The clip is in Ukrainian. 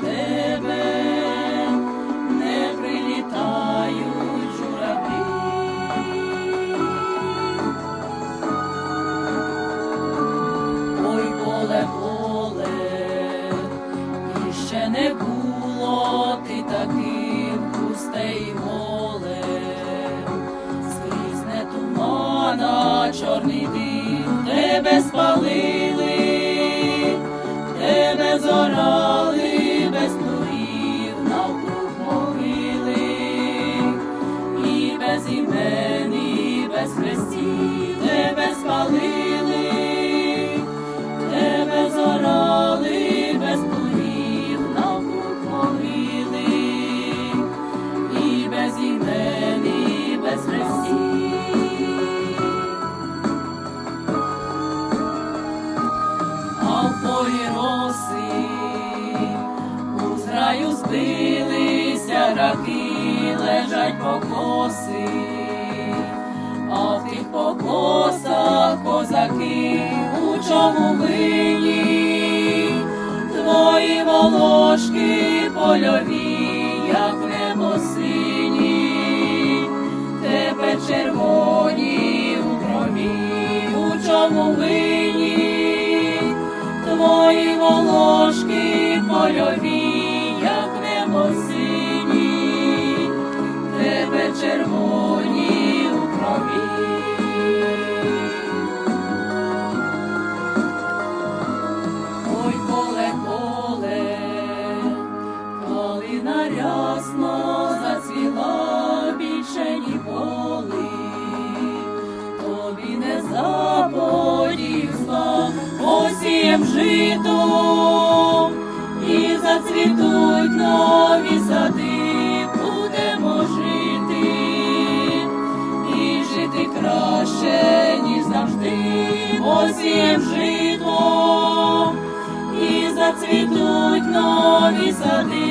тебе не прилітають журавлі. Ой, поле, поле, і ще не було ти таким пусте й голе, скрізь не тумана, чорний дим, роси у зграю збилися раки, лежать покоси, а в тих покосах козаки у чому винні, твої волошки польові, польові, як небо сині, тебе червоні у крові. Ой, поле, поле, калина рясно зацвіла більше ніколи, тобі не заподів зла, посієм жито, зацвітуть нові сади, будемо жити, і жити краще, ніж завжди, осієм жито, і зацвітуть нові сади,